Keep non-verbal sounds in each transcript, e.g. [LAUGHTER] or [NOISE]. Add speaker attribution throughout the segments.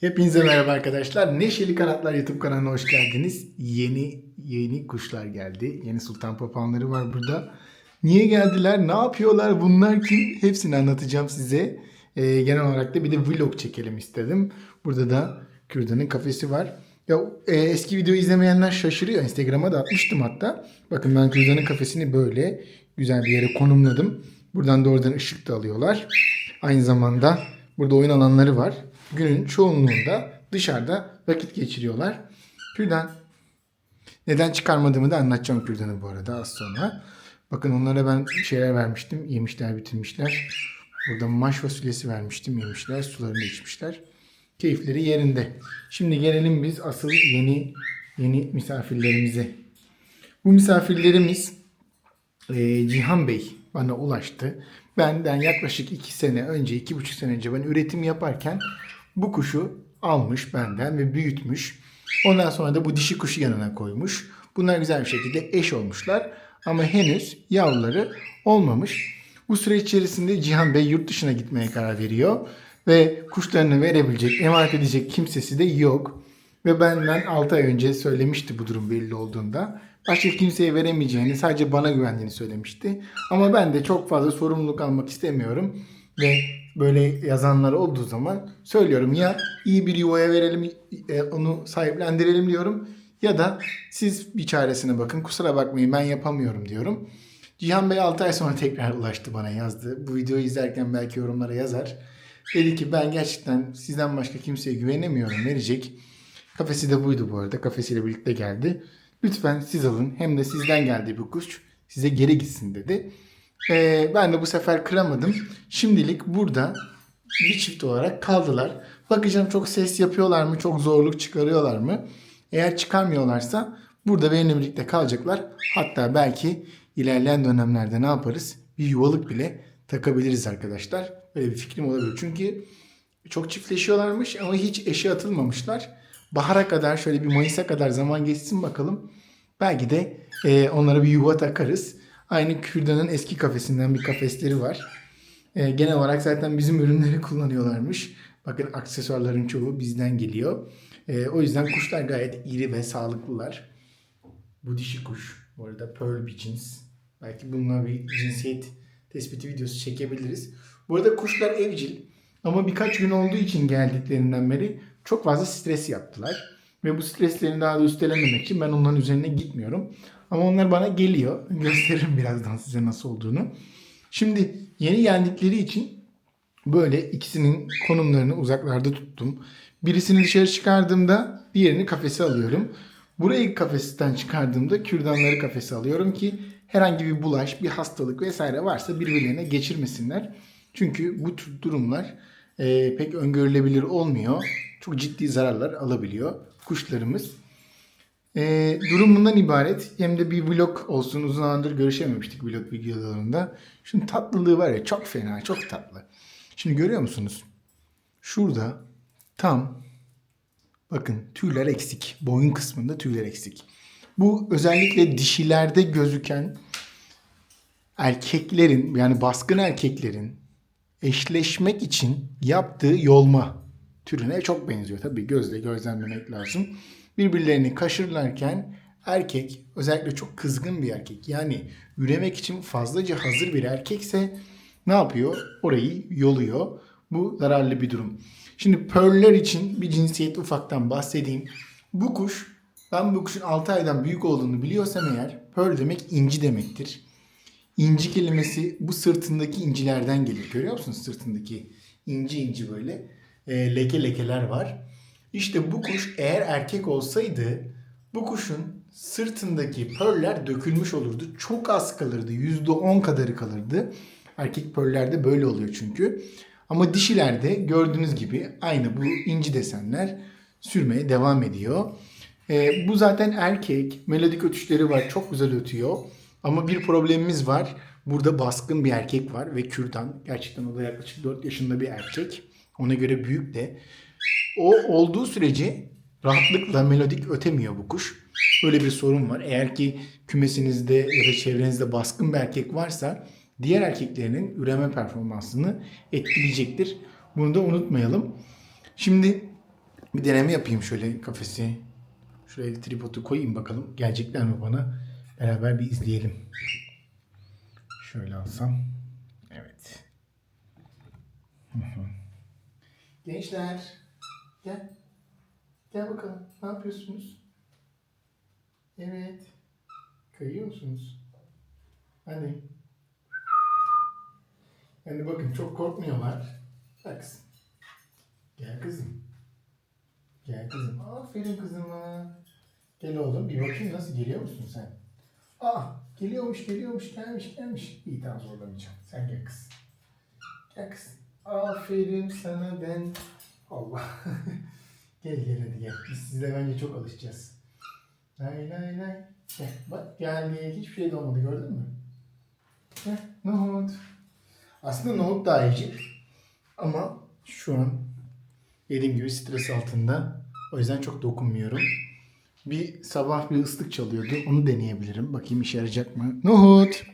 Speaker 1: Hepinize merhaba arkadaşlar. Neşeli Kanatlar YouTube kanalına hoş geldiniz. Yeni yeni kuşlar geldi. Yeni sultan papağanları var burada. Niye geldiler? Ne yapıyorlar? Bunlar kim? Hepsini anlatacağım size. Ee, genel olarak da bir de vlog çekelim istedim. Burada da Kürdan'ın kafesi var. Ya e, eski videoyu izlemeyenler şaşırıyor. Instagram'a da atmıştım hatta. Bakın ben Kürdan'ın kafesini böyle güzel bir yere konumladım. Buradan doğrudan ışık da alıyorlar. Aynı zamanda burada oyun alanları var. Günün çoğunluğunda dışarıda vakit geçiriyorlar. Kürdan neden çıkarmadığımı da anlatacağım Kürdan'ı bu arada az sonra. Bakın onlara ben şeyler vermiştim. Yemişler, bitirmişler. Burada maş fasulyesi vermiştim. Yemişler, sularını içmişler. Keyifleri yerinde. Şimdi gelelim biz asıl yeni yeni misafirlerimize. Bu misafirlerimiz e, Cihan Bey bana ulaştı. Benden yaklaşık 2 sene önce, iki buçuk sene önce ben üretim yaparken bu kuşu almış benden ve büyütmüş. Ondan sonra da bu dişi kuşu yanına koymuş. Bunlar güzel bir şekilde eş olmuşlar. Ama henüz yavruları olmamış. Bu süre içerisinde Cihan Bey yurt dışına gitmeye karar veriyor. Ve kuşlarını verebilecek, emanet edecek kimsesi de yok. Ve benden 6 ay önce söylemişti bu durum belli olduğunda. Başka kimseye veremeyeceğini, sadece bana güvendiğini söylemişti. Ama ben de çok fazla sorumluluk almak istemiyorum. Ve böyle yazanlar olduğu zaman söylüyorum ya iyi bir yuvaya verelim, e, onu sahiplendirelim diyorum. Ya da siz bir çaresine bakın kusura bakmayın ben yapamıyorum diyorum. Cihan Bey 6 ay sonra tekrar ulaştı bana yazdı. Bu videoyu izlerken belki yorumlara yazar. Dedi ki ben gerçekten sizden başka kimseye güvenemiyorum verecek. Kafesi de buydu bu arada. Kafesiyle birlikte geldi. Lütfen siz alın. Hem de sizden geldi bu kuş. Size geri gitsin dedi. Ee, ben de bu sefer kıramadım. Şimdilik burada bir çift olarak kaldılar. Bakacağım çok ses yapıyorlar mı? Çok zorluk çıkarıyorlar mı? Eğer çıkarmıyorlarsa burada benimle birlikte kalacaklar. Hatta belki ilerleyen dönemlerde ne yaparız? Bir yuvalık bile takabiliriz arkadaşlar. Böyle bir fikrim olabilir. Çünkü çok çiftleşiyorlarmış ama hiç eşe atılmamışlar. Bahara kadar şöyle bir Mayıs'a kadar zaman geçsin bakalım. Belki de e, onlara bir yuva takarız. Aynı Kürdan'ın eski kafesinden bir kafesleri var. E, genel olarak zaten bizim ürünleri kullanıyorlarmış. Bakın aksesuarların çoğu bizden geliyor. E, o yüzden kuşlar gayet iri ve sağlıklılar. Bu dişi kuş. Bu arada Pearl bir cins. Belki bununla bir cinsiyet tespiti videosu çekebiliriz. Bu arada kuşlar evcil. Ama birkaç gün olduğu için geldiklerinden beri çok fazla stres yaptılar. Ve bu streslerini daha da üstelememek için ben onların üzerine gitmiyorum. Ama onlar bana geliyor. Gösteririm birazdan size nasıl olduğunu. Şimdi yeni geldikleri için böyle ikisinin konumlarını uzaklarda tuttum. Birisini dışarı çıkardığımda diğerini kafese alıyorum. Burayı kafesten çıkardığımda kürdanları kafese alıyorum ki herhangi bir bulaş, bir hastalık vesaire varsa birbirlerine geçirmesinler. Çünkü bu tür durumlar e, pek öngörülebilir olmuyor. Çok ciddi zararlar alabiliyor kuşlarımız. E, durum bundan ibaret. Hem de bir vlog olsun. Uzun zamandır görüşememiştik vlog videolarında. Şunun tatlılığı var ya çok fena, çok tatlı. Şimdi görüyor musunuz? Şurada tam bakın tüyler eksik. Boyun kısmında tüyler eksik. Bu özellikle dişilerde gözüken erkeklerin yani baskın erkeklerin eşleşmek için yaptığı yolma türüne çok benziyor. Tabii gözle gözlemlemek lazım. Birbirlerini kaşırlarken erkek özellikle çok kızgın bir erkek yani üremek için fazlaca hazır bir erkekse ne yapıyor? Orayı yoluyor. Bu zararlı bir durum. Şimdi pearl'ler için bir cinsiyet ufaktan bahsedeyim. Bu kuş ben bu kuşun 6 aydan büyük olduğunu biliyorsam eğer pearl demek inci demektir. İnci kelimesi bu sırtındaki incilerden gelir. Görüyor musunuz sırtındaki inci inci böyle e, leke lekeler var. İşte bu kuş eğer erkek olsaydı bu kuşun sırtındaki pörler dökülmüş olurdu. Çok az kalırdı. %10 kadarı kalırdı. Erkek pörlerde böyle oluyor çünkü. Ama dişilerde gördüğünüz gibi aynı bu inci desenler sürmeye devam ediyor. E, bu zaten erkek. Melodik ötüşleri var. Çok güzel ötüyor. Ama bir problemimiz var. Burada baskın bir erkek var ve kürdan. Gerçekten o da yaklaşık 4 yaşında bir erkek. Ona göre büyük de. O olduğu sürece rahatlıkla melodik ötemiyor bu kuş. Böyle bir sorun var. Eğer ki kümesinizde ya da çevrenizde baskın bir erkek varsa diğer erkeklerinin üreme performansını etkileyecektir. Bunu da unutmayalım. Şimdi Bir deneme yapayım şöyle kafesi. Şuraya tripodu koyayım bakalım. Gelecekler mi bana? Beraber bir izleyelim. Şöyle alsam. Evet. Gençler. Gel. Gel bakalım. Ne yapıyorsunuz? Evet. Kayıyor musunuz? Hadi. Yani bakın çok korkmuyorlar. Kızım. Gel kızım. Gel kızım. Aferin kızıma. Gel oğlum bir bakayım nasıl geliyor musun sen? Aa geliyormuş geliyormuş gelmiş gelmiş. İyi tamam zorlamayacağım. Sen gel kız. Gel kız. Aferin sana ben. Allah. [LAUGHS] gel gel hadi gel. Biz sizle bence çok alışacağız. Lay lay lay. Gel bak geldi. Hiçbir şey de olmadı gördün mü? Gel nohut. Aslında nohut daha iyi. Ama şu an dediğim gibi stres altında. O yüzden çok dokunmuyorum. Bir sabah bir ıslık çalıyordu. Onu deneyebilirim. Bakayım işe yarayacak mı? Nohut.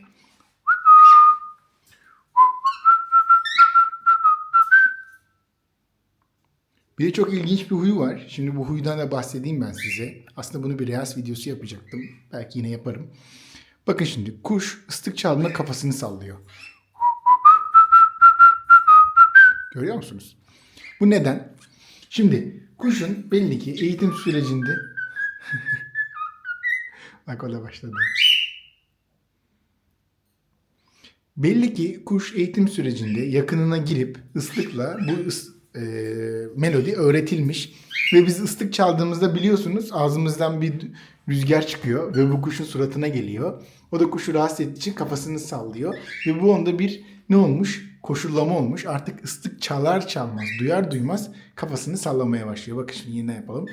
Speaker 1: Bir de çok ilginç bir huyu var. Şimdi bu huydan da bahsedeyim ben size. Aslında bunu bir reels videosu yapacaktım. Belki yine yaparım. Bakın şimdi kuş ıslık çaldığında kafasını sallıyor. Görüyor musunuz? Bu neden? Şimdi kuşun belli ki eğitim sürecinde [LAUGHS] Bak o da başladı. Belli ki kuş eğitim sürecinde yakınına girip ıslıkla bu ıs- e, melodi öğretilmiş ve biz ıslık çaldığımızda biliyorsunuz ağzımızdan bir rüzgar çıkıyor ve bu kuşun suratına geliyor. O da kuşu rahatsız ettiği için kafasını sallıyor ve bu onda bir ne olmuş? Koşullama olmuş. Artık ıslık çalar çalmaz, duyar duymaz kafasını sallamaya başlıyor. Bakın şimdi yeniden yapalım.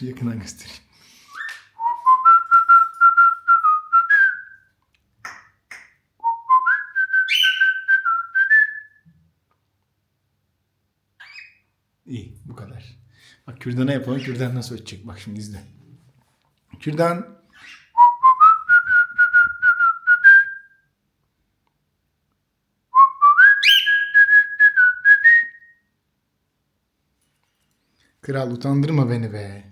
Speaker 1: [LAUGHS] Yakından göstereyim. İyi bu kadar. Bak kürdana yapalım. Kürdan nasıl ötecek? Bak şimdi izle. Kürdan. Kral utandırma beni be.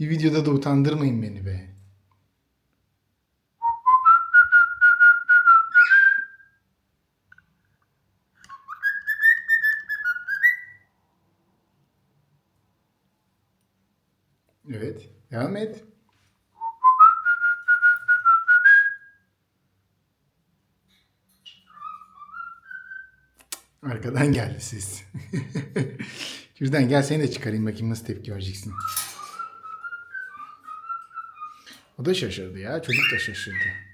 Speaker 1: Bir videoda da utandırmayın beni be. Evet. Devam et. Arkadan geldi ses. [LAUGHS] Şuradan gel seni de çıkarayım bakayım nasıl tepki vereceksin. O da şaşırdı ya. Çocuk da şaşırdı.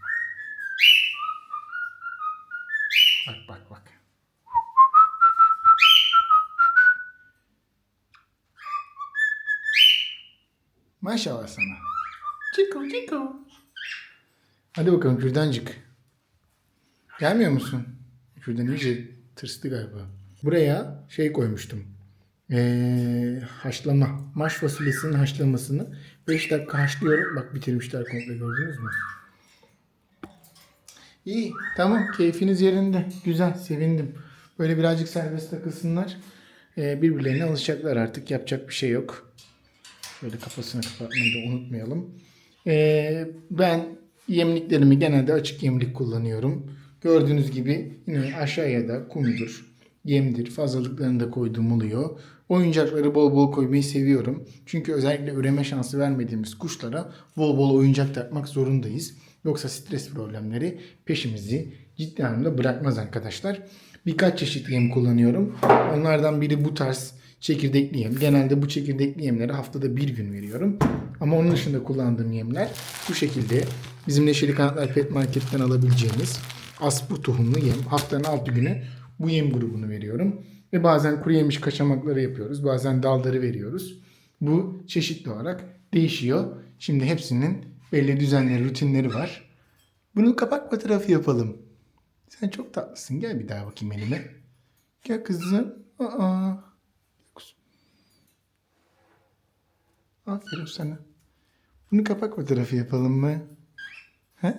Speaker 1: Maşallah sana. Çiko çiko. Hadi bakalım kürdancık. Gelmiyor musun? Kürdan iyice tırstı galiba. Buraya şey koymuştum. Ee, haşlama. Maş fasulyesinin haşlamasını 5 dakika haşlıyorum. Bak bitirmişler komple gördünüz mü? İyi tamam keyfiniz yerinde. Güzel sevindim. Böyle birazcık serbest takılsınlar. Ee, birbirlerine alışacaklar artık. Yapacak bir şey yok. Böyle kafasını kapatmayı da unutmayalım. Ee, ben yemliklerimi genelde açık yemlik kullanıyorum. Gördüğünüz gibi yine aşağıya da kumdur, yemdir fazlalıklarını da koyduğum oluyor. Oyuncakları bol bol koymayı seviyorum. Çünkü özellikle üreme şansı vermediğimiz kuşlara bol bol oyuncak takmak zorundayız. Yoksa stres problemleri peşimizi ciddi anlamda bırakmaz arkadaşlar. Birkaç çeşit yem kullanıyorum. Onlardan biri bu tarz çekirdekli yem. Genelde bu çekirdekli yemleri haftada bir gün veriyorum. Ama onun dışında kullandığım yemler bu şekilde bizim Neşeli Kanatlar Pet Market'ten alabileceğiniz aspu tohumlu yem. Haftanın 6 günü bu yem grubunu veriyorum. Ve bazen kuru yemiş kaçamakları yapıyoruz. Bazen dalları veriyoruz. Bu çeşitli olarak değişiyor. Şimdi hepsinin belli düzenleri, rutinleri var. Bunu kapak fotoğrafı yapalım. Sen çok tatlısın. Gel bir daha bakayım elime. Gel kızım. Aa. Aferin sana. Bunu kapak fotoğrafı yapalım mı? He?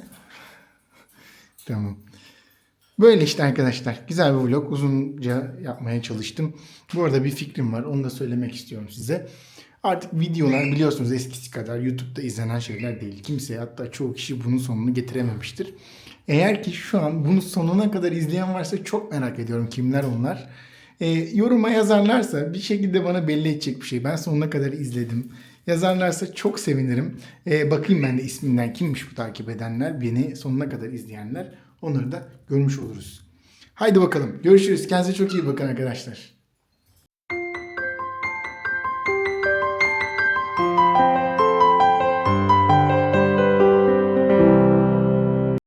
Speaker 1: tamam. Böyle işte arkadaşlar. Güzel bir vlog. Uzunca yapmaya çalıştım. Bu arada bir fikrim var. Onu da söylemek istiyorum size. Artık videolar biliyorsunuz eskisi kadar YouTube'da izlenen şeyler değil. Kimse hatta çoğu kişi bunun sonunu getirememiştir. Eğer ki şu an bunu sonuna kadar izleyen varsa çok merak ediyorum kimler onlar. E, yoruma yazarlarsa bir şekilde bana belli edecek bir şey. Ben sonuna kadar izledim. Yazarlarsa çok sevinirim. E, bakayım ben de isminden kimmiş bu takip edenler. Beni sonuna kadar izleyenler. Onları da görmüş oluruz. Haydi bakalım. Görüşürüz. Kendinize çok iyi bakın arkadaşlar.